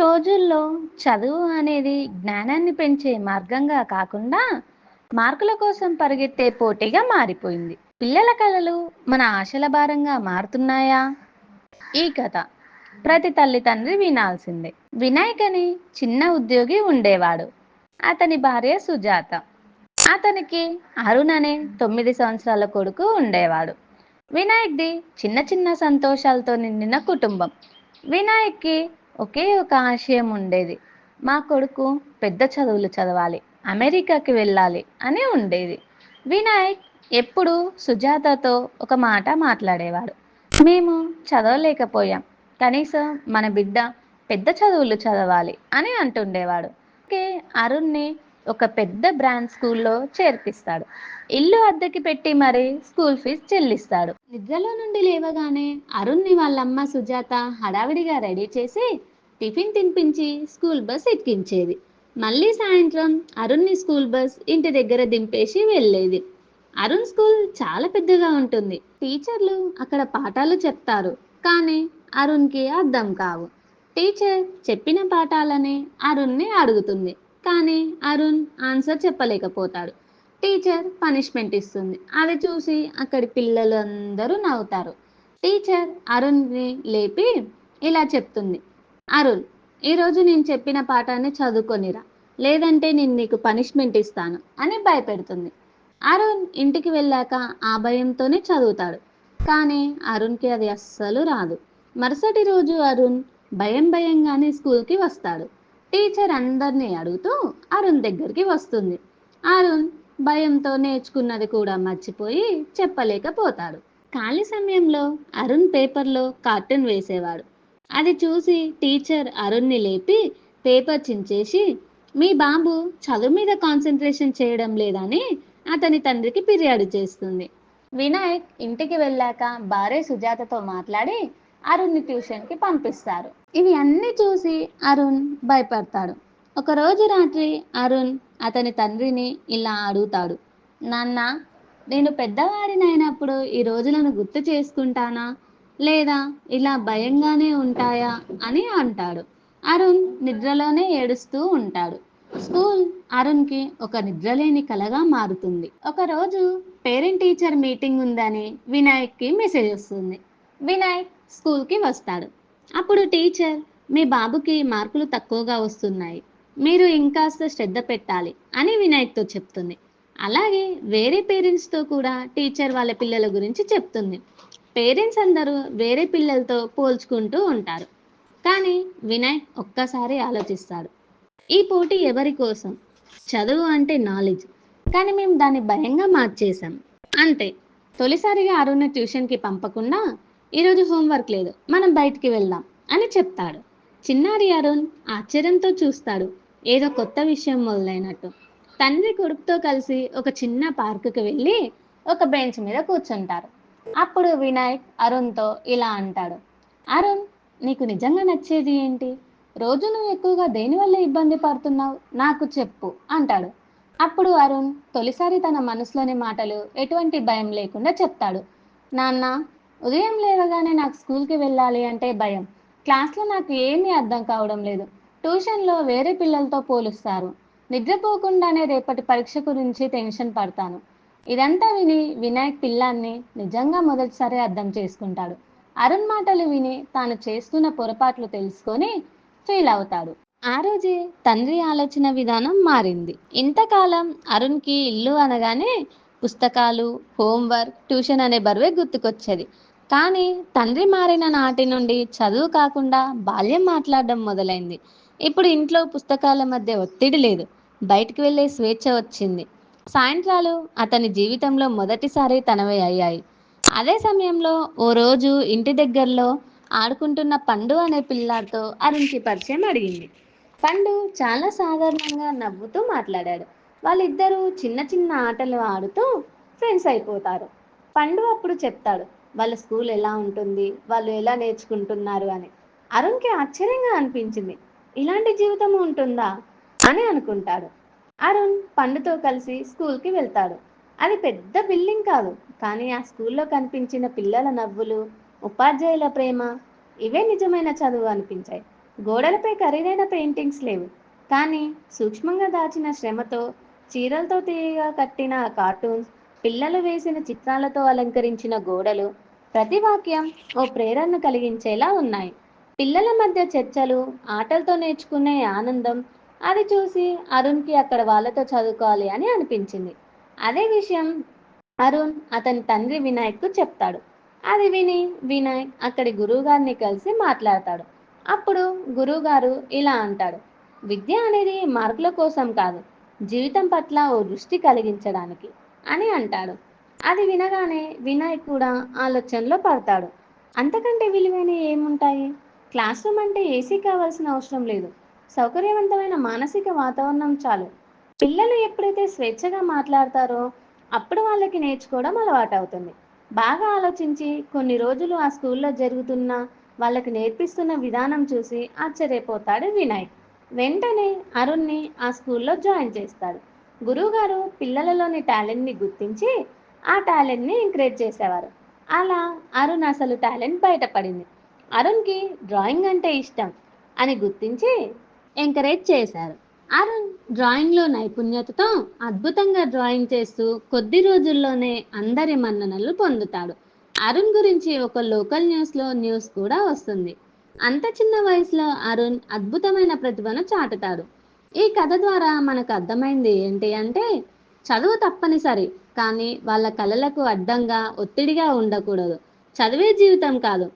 రోజుల్లో చదువు అనేది జ్ఞానాన్ని పెంచే మార్గంగా కాకుండా మార్కుల కోసం పరిగెత్తే పోటీగా మారిపోయింది. పిల్లల కళలు మన ఆశల భారంగా మారుతున్నాయా? ఈ కథ ప్రతి తల్లి తండ్రి వినాల్సిందే. వినాయక్ అని చిన్న ఉద్యోగి ఉండేవాడు. అతని భార్య సుజాత. అతనికి అరుణ్ అనే తొమ్మిది సంవత్సరాల కొడుకు ఉండేవాడు. వినాయక్ది చిన్న చిన్న సంతోషాలతో నిండిన కుటుంబం. వినాయక్కి ఒకే ఒక ఆశయం ఉండేది. మా కొడుకు పెద్ద చదువులు చదవాలి అమెరికాకి వెళ్ళాలి అని ఉండేది. వినాయక్ ఎప్పుడు సుజాతతో ఒక మాట మాట్లాడేవాడు. మేము చదవలేకపోయాం. కనీసం మన బిడ్డ పెద్ద చదువులు చదవాలి అని అంటుండేవాడు. ఓకే అరుణ్ని ఒక పెద్ద బ్రాండ్ స్కూల్లో చేర్పిస్తాడు. ఇల్లు అద్దెకి పెట్టి మరి స్కూల్ ఫీజు చెల్లిస్తాడు. నిద్రలో నుండి లేవగానే అరుణ్ని వాళ్ళమ్మ సుజాత హడావిడిగా రెడీ చేసి టిఫిన్ తినిపించి స్కూల్ బస్ ఎక్కించేది. మళ్ళీ సాయంత్రం అరుణ్ని స్కూల్ బస్ ఇంటి దగ్గర దింపేసి వెళ్ళేది. అరుణ్ స్కూల్ చాలా పెద్దగా ఉంటుంది. టీచర్లు అక్కడ పాఠాలు చెప్తారు. కానీ అరుణ్కి అర్థం కావు. టీచర్ చెప్పిన పాఠాలని అరుణ్ని అడుగుతుంది. కానీ అరుణ్ ఆన్సర్ చెప్పలేకపోతాడు. టీచర్ పనిష్మెంట్ ఇస్తుంది. అది చూసి అక్కడి పిల్లలు అందరూ నవ్వుతారు. టీచర్ అరుణ్ని లేపి ఇలా చెప్తుంది. అరుణ్ ఈరోజు నేను చెప్పిన పాఠాన్ని చదువుకొనిరా. లేదంటే నేను నీకు పనిష్మెంట్ ఇస్తాను అని భయపెడుతుంది. అరుణ్ ఇంటికి వెళ్ళాక ఆ భయంతోనే చదువుతాడు. కానీ అరుణ్కి అది అస్సలు రాదు. మరుసటి రోజు అరుణ్ భయం భయంగానే స్కూల్కి వస్తాడు. టీచర్ అందరినీ అడుగుతూ అరుణ్ దగ్గరికి వస్తుంది. అరుణ్ భయంతో నేర్చుకున్నది కూడా మర్చిపోయి చెప్పలేకపోతాడు. ఖాళీ సమయంలో అరుణ్ పేపర్లో కార్టూన్ వేసేవాడు. అది చూసి టీచర్ అరుణ్ని లేపి పేపర్ చించేసి మీ బాబు చదువు మీద కాన్సన్ట్రేషన్ చేయడం లేదని అతని తండ్రికి ఫిర్యాదు చేస్తుంది. వినాయక్ ఇంటికి వెళ్ళాక భార్య సుజాతతో మాట్లాడి అరుణ్ని ట్యూషన్కి పంపిస్తారు. ఇవి అన్ని చూసి అరుణ్ భయపడతాడు. ఒకరోజు రాత్రి అరుణ్ అతని తండ్రిని ఇలా అడుగుతాడు. నాన్న నేను పెద్దవాడినైనప్పుడు ఈ రోజులను గుర్తు చేసుకుంటానా? లేదా ఇలా భయంగానే ఉంటాయా అని అంటాడు. అరుణ్ నిద్రలోనే ఏడుస్తూ ఉంటాడు. స్కూల్ అరుణ్కి ఒక నిద్రలేని కలగా మారుతుంది. ఒకరోజు పేరెంట్ టీచర్ మీటింగ్ ఉందని వినాయక్కి మెసేజ్ వస్తుంది. వినాయక్ స్కూల్కి వస్తాడు. అప్పుడు టీచర్ మీ బాబుకి మార్కులు తక్కువగా వస్తున్నాయి. మీరు ఇంకాస్త శ్రద్ధ పెట్టాలి అని వినాయక్తో చెప్తుంది. అలాగే వేరే పేరెంట్స్తో కూడా టీచర్ వాళ్ళ పిల్లల గురించి చెప్తుంది. పేరెంట్స్ అందరూ వేరే పిల్లలతో పోల్చుకుంటూ ఉంటారు. కానీ వినాయక్ ఒక్కసారి ఆలోచిస్తాడు. ఈ పోటీ ఎవరి కోసం? చదువు అంటే నాలెడ్జ్. కానీ మేము దాన్ని భయంగా మార్చేశాం. అంతే. తొలిసారిగా అరుణ్ ట్యూషన్కి పంపకుండా ఈరోజు హోంవర్క్ లేదు. మనం బయటికి వెళ్దాం అని చెప్తాడు. చిన్నారి అరుణ్ ఆశ్చర్యంతో చూస్తాడు. ఏదో కొత్త విషయం మొదలైనట్టు. తండ్రి కొడుకుతో కలిసి ఒక చిన్న పార్కుకి వెళ్ళి ఒక బెంచ్ మీద కూర్చుంటారు. అప్పుడు వినాయక్ అరుణ్తో ఇలా అంటాడు అరుణ్ నీకు నిజంగా నచ్చేది ఏంటి? రోజు నువ్వు ఎక్కువగా దేనివల్ల ఇబ్బంది పడుతున్నావు? నాకు చెప్పు అంటాడు. అప్పుడు అరుణ్ తొలిసారి తన మనసులోని మాటలు ఎటువంటి భయం లేకుండా చెప్తాడు నాన్న ఉదయం లేవగానే నాకు స్కూల్కి వెళ్ళాలి అంటే భయం. క్లాస్లో నాకు ఏమీ అర్థం కావడం లేదు. ట్యూషన్లో వేరే పిల్లలతో పోలుస్తారు. నిద్రపోకుండానే రేపటి పరీక్ష గురించి టెన్షన్ పడతాను. ఇదంతా విని వినాయక్ పిల్లాన్ని నిజంగా మొదటిసారి అర్థం చేసుకుంటాడు. అరుణ్ మాటలు విని తాను చేస్తున్న పొరపాట్లు తెలుసుకొని ఫీల్ అవుతాడు. ఆ రోజే తండ్రి ఆలోచన విధానం మారింది. ఇంతకాలం అరుణ్కి ఇల్లు అనగానే పుస్తకాలు హోంవర్క్ ట్యూషన్ అనే బరువే గుర్తుకొచ్చేది. కానీ తండ్రి మారిన నాటి నుండి చదువు కాకుండా బాల్యం మాట్లాడడం మొదలైంది. ఇప్పుడు ఇంట్లో పుస్తకాల మధ్య ఒత్తిడి లేదు. బయటికి వెళ్ళే స్వేచ్ఛ వచ్చింది. సాయంత్రాలు అతని జీవితంలో మొదటిసారి తనవే అయ్యాయి. అదే సమయంలో ఓ రోజు ఇంటి దగ్గరలో ఆడుకుంటున్న పండు అనే పిల్లాడితో అరుణ్కి పరిచయం అడిగింది. పండు చాలా సాధారణంగా నవ్వుతూ మాట్లాడాడు. వాళ్ళిద్దరూ చిన్న చిన్న ఆటలు ఆడుతూ ఫ్రెండ్స్ అయిపోతారు. పండు అప్పుడు చెప్తాడు వాళ్ళ స్కూల్ ఎలా ఉంటుంది? వాళ్ళు ఎలా నేర్చుకుంటున్నారు? అని. అరుణ్కి ఆశ్చర్యంగా అనిపించింది. ఇలాంటి జీవితం ఉంటుందా? అని అనుకుంటాడు. అరుణ్ పండుతో కలిసి స్కూల్కి వెళ్తాడు. అది పెద్ద బిల్డింగ్ కాదు కానీ ఆ స్కూల్లో కనిపించిన పిల్లల నవ్వులు ఉపాధ్యాయుల ప్రేమ ఇవే నిజమైన చదువు అనిపించాయి. గోడలపై ఖరీదైన పెయింటింగ్స్ లేవు కానీ సూక్ష్మంగా దాచిన శ్రమతో చీరలతో తీయగా కట్టిన కార్టూన్స్ పిల్లలు వేసిన చిత్రాలతో అలంకరించిన గోడలు ప్రతి వాక్యం ఓ ప్రేరణ కలిగించేలా ఉన్నాయి. పిల్లల మధ్య చర్చలు ఆటలతో నేర్చుకునే ఆనందం అది చూసి అరుణ్కి అక్కడ వాళ్ళతో చదువుకోవాలి అని అనిపించింది. అదే విషయం అరుణ్ అతని తండ్రి వినాయక్కు చెప్తాడు. అది విని వినయ్ అక్కడి గురువుగారిని కలిసి మాట్లాడతాడు. అప్పుడు గురువుగారు ఇలా అంటాడు. విద్య అనేది మార్కుల కోసం కాదు జీవితం పట్ల ఓ దృష్టి కలిగించడానికి అని అంటాడు. అది వినగానే వినాయక్ కూడా ఆలోచనలో పడతాడు. అంతకంటే విలువైన ఏముంటాయి? క్లాస్ రూమ్ అంటే ఏసీ కావాల్సిన అవసరం లేదు. సౌకర్యవంతమైన మానసిక వాతావరణం చాలు. పిల్లలు ఎప్పుడైతే స్వేచ్ఛగా మాట్లాడతారో అప్పుడు వాళ్ళకి నేర్చుకోవడం అలవాటు అవుతుంది బాగా ఆలోచించి కొన్ని రోజులు ఆ స్కూల్లో జరుగుతున్న వాళ్ళకి నేర్పిస్తున్న విధానం చూసి ఆశ్చర్యపోతాడు వినయ్ వెంటనే అరుణ్ని ఆ స్కూల్లో జాయిన్ చేస్తాడు గురువుగారు పిల్లలలోని టాలెంట్ని గుర్తించి ఆ టాలెంట్ని ఎంకరేజ్ చేసేవారు. అలా అరుణ్ అసలు టాలెంట్ బయటపడింది. అరుణ్కి డ్రాయింగ్ అంటే ఇష్టం అని గుర్తించి ఎంకరేజ్ చేశారు. అరుణ్ డ్రాయింగ్లో నైపుణ్యతతో అద్భుతంగా డ్రాయింగ్ చేస్తూ కొద్ది రోజుల్లోనే అందరి మన్ననలు పొందుతాడు. అరుణ్ గురించి ఒక లోకల్ న్యూస్లో న్యూస్ కూడా వస్తుంది. అంత చిన్న వయసులో అరుణ్ అద్భుతమైన ప్రతిభను చాటుతాడు. ఈ కథ ద్వారా మనకు అర్థమైంది ఏంటి అంటే చదువు తప్పనిసరి కానీ వాళ్ళ కళలకు అడ్డంగా ఒత్తిడిగా ఉండకూడదు. చదివే జీవితం కాదు.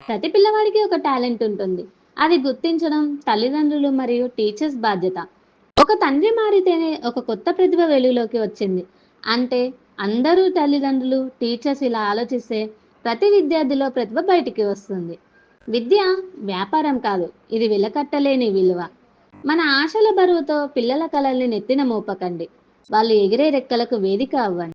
ప్రతి పిల్లవాడికి ఒక టాలెంట్ ఉంటుంది. అది గుర్తించడం తల్లిదండ్రులు మరియు టీచర్స్ బాధ్యత. ఒక తండ్రి మారితేనే ఒక కొత్త ప్రతిభ వెలుగులోకి వచ్చింది. అంటే అందరూ తల్లిదండ్రులు టీచర్స్ ఇలా ఆలోచిస్తే ప్రతి విద్యార్థిలో ప్రతిభ బయటికి వస్తుంది. విద్య వ్యాపారం కాదు ఇది వెలకట్టలేని విలువ. మన ఆశల బరువుతో పిల్లల కళల్ని నెత్తిన మోపకండి. వాళ్ళు ఎగిరే రెక్కలకు వేదిక అవ్వండి.